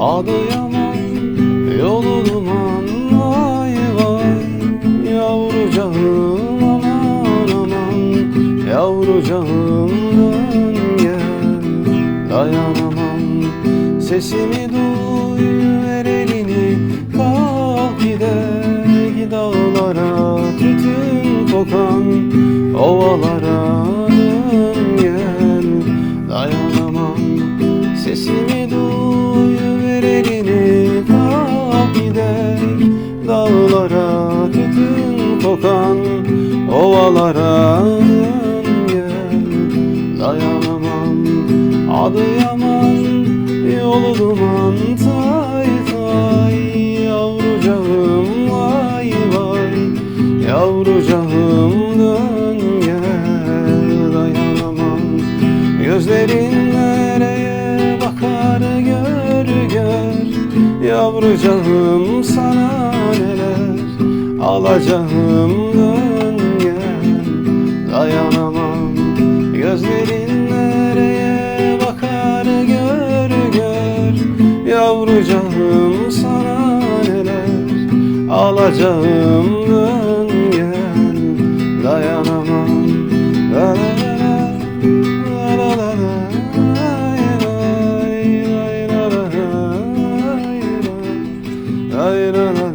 Adıyaman yolu duman vay vay Yavrucağım aman aman. Yavrucağım dön gel. Dayanamam sesimi duy ver elini. Kalk gidelim dağlara Tütün kokan ovalara kokan ovalara gel Dayanamam Adıyaman yolu duman tay tay. Yavrucağım vay vay. Yavrucağım dön gel. Dayanamam. Gözlerin nereye bakar gör gör. Yavrucağım sana neler Alacağımdan gel Dayanamam Gözlerin nereye bakar gör gör Yavrucağım sana neler Alacağımdan gel Dayanamam la la la la la Ay la la la